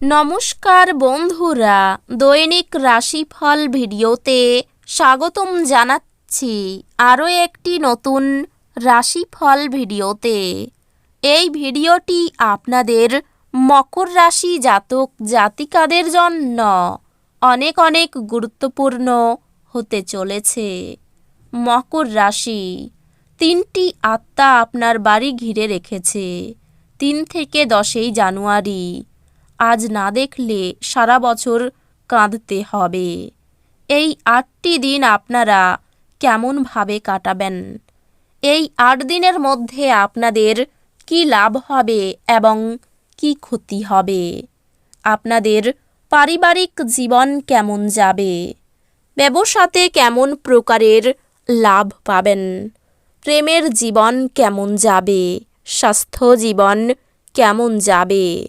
নমস্কার বন্ধুরা, দৈনিক রাশিফল ভিডিওতে স্বাগতম জানাচ্ছি আরও একটি নতুন রাশিফল ভিডিওতে। এই ভিডিওটি আপনাদের মকর রাশি জাতক জাতিকাদের জন্য অনেক অনেক গুরুত্বপূর্ণ হতে চলেছে। মকর রাশি, তিনটি আত্মা আপনার বাড়ি ঘিরে রেখেছে। তিন থেকে দশই জানুয়ারি আজ না দেখলে সারা বছর কাঁদতে হবে। এই আটটি দিন আপনারা কেমনভাবে কাটাবেন? এই আট দিনের মধ্যে আপনাদের কি লাভ হবে এবং কি ক্ষতি হবে? আপনাদের পারিবারিক জীবন কেমন যাবে? ব্যবসাতে কেমন প্রকারের লাভ পাবেন? প্রেমের জীবন কেমন যাবে? স্বাস্থ্য জীবন কেমন যাবে?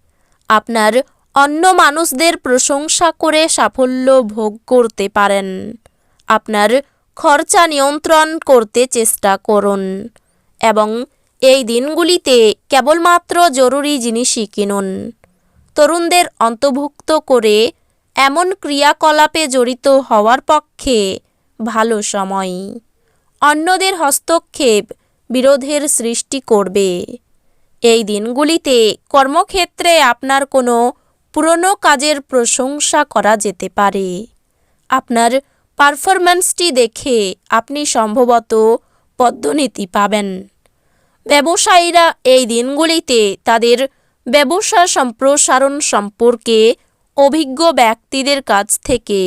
আপনার অন্য মানুষদের প্রশংসা করে সাফল্য ভোগ করতে পারেন। আপনার খরচা নিয়ন্ত্রণ করতে চেষ্টা করুন এবং এই দিনগুলিতে কেবলমাত্র জরুরি জিনিসই কিনুন। তরুণদের অন্তর্ভুক্ত করে এমন ক্রিয়াকলাপে জড়িত হওয়ার পক্ষে ভালো সময়। অন্যদের হস্তক্ষেপ বিরোধের সৃষ্টি করবে। এই দিনগুলিতে কর্মক্ষেত্রে আপনার কোনো পুরনো কাজের প্রশংসা করা যেতে পারে। আপনার পারফরম্যান্সটি দেখে আপনি সম্ভবত পদ্মনীতি পাবেন। ব্যবসায়ীরা এই দিনগুলিতে তাদের ব্যবসা সম্প্রসারণ সম্পর্কে অভিজ্ঞ ব্যক্তিদের কাছ থেকে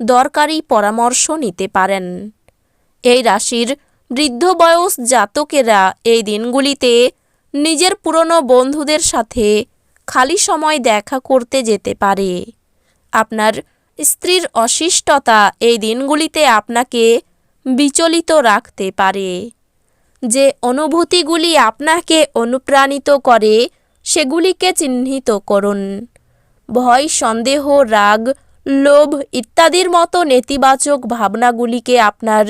দরকারি পরামর্শ নিতে পারেন। এই রাশির বৃদ্ধ বয়স জাতকেরা এই দিনগুলিতে নিজের পুরনো বন্ধুদের সাথে খালি সময় দেখা করতে যেতে পারে। আপনার স্ত্রীর অশিষ্টতা এই দিনগুলিতে আপনাকে বিচলিত রাখতে পারে। যে অনুভূতিগুলি আপনাকে অনুপ্রাণিত করে, সেগুলিকে চিহ্নিত করুন। ভয়, সন্দেহ, রাগ, লোভ ইত্যাদির মতো নেতিবাচক ভাবনাগুলিকে আপনার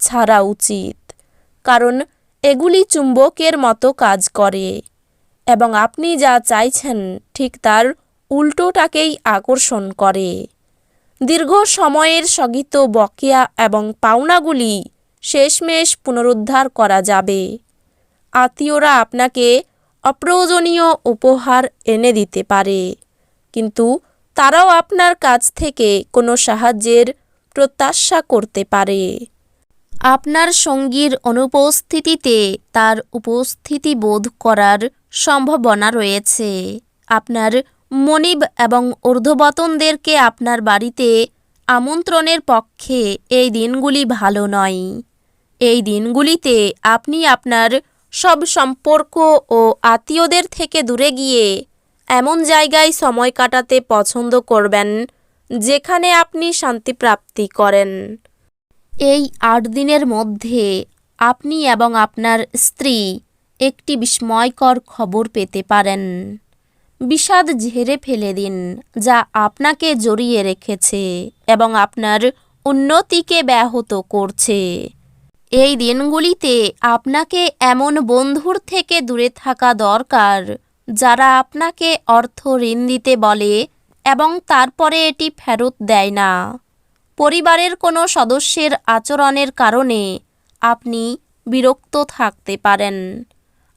ছাড়া উচিত। কারণ এগুলি চুম্বকের মতো কাজ করে। এবং আপনি যা চাইছেন, ঠিক তার উল্টোটাকেই আকর্ষণ করে। দীর্ঘ সময়ের স্থগিত বকেয়া এবং পাওনাগুলি শেষমেশ পুনরুদ্ধার করা যাবে। আত্মীয়রা আপনাকে অপ্রয়োজনীয় উপহার এনে দিতে পারে, কিন্তু তারাও আপনার কাছ থেকে কোনো সাহায্যের প্রত্যাশা করতে পারে। আপনার সঙ্গীর অনুপস্থিতিতে তার উপস্থিতি বোধ করার সম্ভাবনা রয়েছে। আপনার মনিব এবং ঊর্ধ্ববতনদেরকে আপনার বাড়িতে আমন্ত্রণের পক্ষে এই দিনগুলি ভালো নয়। এই দিনগুলিতে আপনি আপনার সব সম্পর্ক ও আত্মীয়দের থেকে দূরে গিয়ে এমন জায়গায় সময় কাটাতে পছন্দ করবেন, যেখানে আপনি শান্তিপ্রাপ্তি করেন। এই আট দিনের মধ্যে আপনি এবং আপনার স্ত্রী একটি বিস্ময়কর খবর পেতে পারেন। বিষাদ ঝেড়ে ফেলে দিন, যা আপনাকে জড়িয়ে রেখেছে এবং আপনার উন্নতিকে ব্যাহত করছে। এই দিনগুলিতে আপনাকে এমন বন্ধুর থেকে দূরে থাকা দরকার, যারা আপনাকে অর্থ ঋণ দিতে বলে এবং তারপরে এটি ফেরত দেয় না। পরিবারের কোনো সদস্যের আচরণের কারণে আপনি বিরক্ত থাকতে পারেন।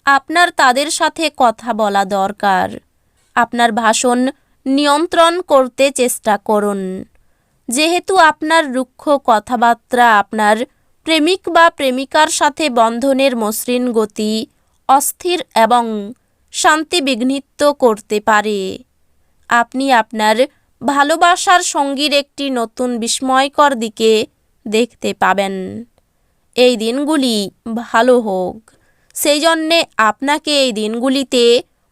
আপনার তাদের সাথে কথা বলা দরকার। আপনার ভাষণ নিয়ন্ত্রণ করতে চেষ্টা করুন। যেহেতু আপনার রুক্ষ কথাবার্তা আপনার প্রেমিক বা প্রেমিকার সাথে বন্ধনের মসৃণ গতি অস্থির এবং শান্তি বিঘ্নিত করতে পারে। আপনি আপনার ভালোবাসার সঙ্গীর একটি নতুন বিস্ময়কর দিকে দেখতে পাবেন। এই দিনগুলি ভালো হোক। সেই জন্যে আপনাকে এই দিনগুলিতে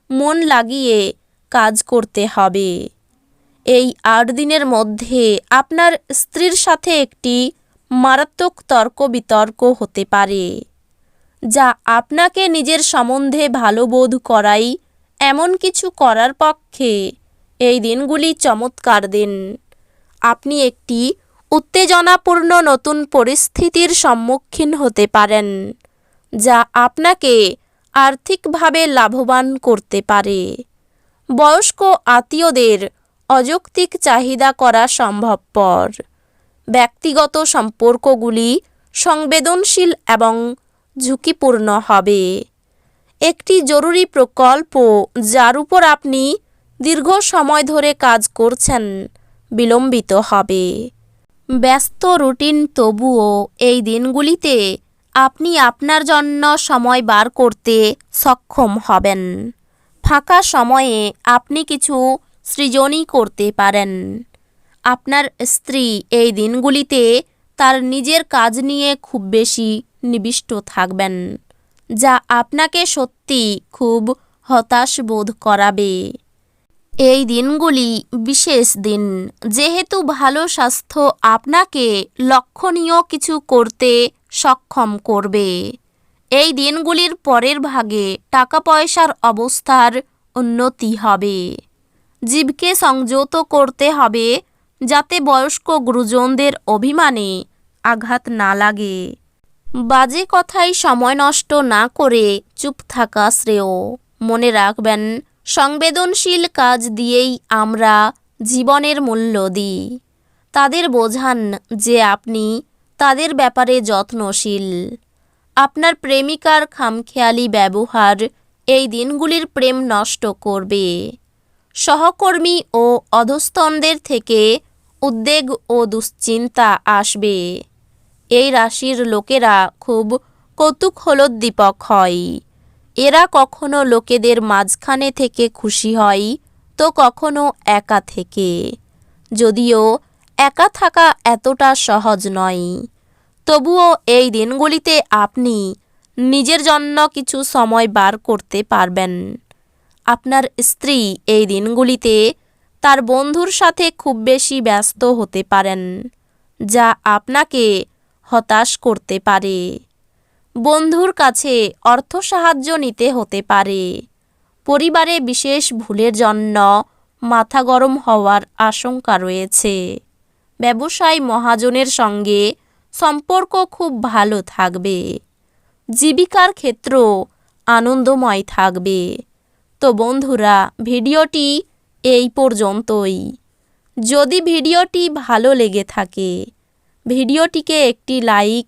মন লাগিয়ে কাজ করতে হবে। এই আট দিনের মধ্যে আপনার স্ত্রীর সাথে একটি মারাত্মক তর্ক বিতর্ক হতে পারে, যা আপনাকে নিজের সম্বন্ধে ভালো বোধ করাই এমন কিছু করার পক্ষে এই দিনগুলি চমৎকার দিন। আপনি একটি উত্তেজনাপূর্ণ নতুন পরিস্থিতির সম্মুখীন হতে পারেন, যা আপনাকে আর্থিকভাবে লাভবান করতে পারে। বয়স্ক আত্মীয়দের অযৌক্তিক চাহিদা করা সম্ভবপর। ব্যক্তিগত সম্পর্কগুলি সংবেদনশীল এবং ঝুঁকিপূর্ণ হবে। একটি জরুরি প্রকল্প যার উপর আপনি দীর্ঘ সময় ধরে কাজ করছেন, বিলম্বিত হবে। ব্যস্ত রুটিন তবুও এই দিনগুলিতে আপনি আপনার জন্য সময় বার করতে সক্ষম হবেন। ফাঁকা সময়ে আপনি কিছু সৃজনই করতে পারেন। আপনার স্ত্রী এই দিনগুলিতে তার নিজের কাজ নিয়ে খুব বেশি নিবিষ্ট থাকবেন, যা আপনাকে সত্যি খুব হতাশ বোধ করাবে। এই দিনগুলি বিশেষ দিন। যেহেতু ভালো স্বাস্থ্য আপনাকে লক্ষণীয় কিছু করতে সক্ষম করবে। এই দিনগুলির পরের ভাগে টাকা পয়সার অবস্থার উন্নতি হবে। জীবকে সংযত করতে হবে যাতে বয়স্ক গুরুজনদের অভিমানে আঘাত না লাগে। বাজে কথায় সময় নষ্ট না করে চুপ থাকা শ্রেয়। মনে রাখবেন সংবেদনশীল কাজ দিয়েই আমরা জীবনের মূল্য দিই। তাদের বোঝান যে আপনি তাদের ব্যাপারে যত্নশীল। আপনার প্রেমিকার খামখেয়ালি ব্যবহার এই দিনগুলির প্রেম নষ্ট করবে। সহকর্মী ও অধস্তনদের থেকে উদ্বেগ ও দুশ্চিন্তা আসবে। এই রাশির লোকেরা খুব কৌতূহলোদ্দীপক হয়। এরা কখনো লোকেদের মাঝখানে থেকে খুশি হয়, তো কখনো একা থেকে। যদিও একা থাকা এতটা সহজ নয়। তবুও এই দিনগুলিতে আপনি নিজের জন্য কিছু সময় বার করতে পারবেন। আপনার স্ত্রী এই দিনগুলিতে তার বন্ধুর সাথে খুব বেশি ব্যস্ত হতে পারেন, যা আপনাকে হতাশ করতে পারে। বন্ধুর কাছে অর্থ সাহায্য নিতে হতে পারে। পরিবারে বিশেষ ভুলের জন্য মাথা গরম হওয়ার আশঙ্কা রয়েছে। ব্যবসায় মহাজনের সঙ্গে সম্পর্ক খুব ভালো থাকবে। জীবিকার ক্ষেত্র আনন্দময় থাকবে। তো বন্ধুরা, ভিডিওটি এই পর্যন্তই। যদি ভিডিওটি ভালো লেগে থাকে, ভিডিওটিকে একটি লাইক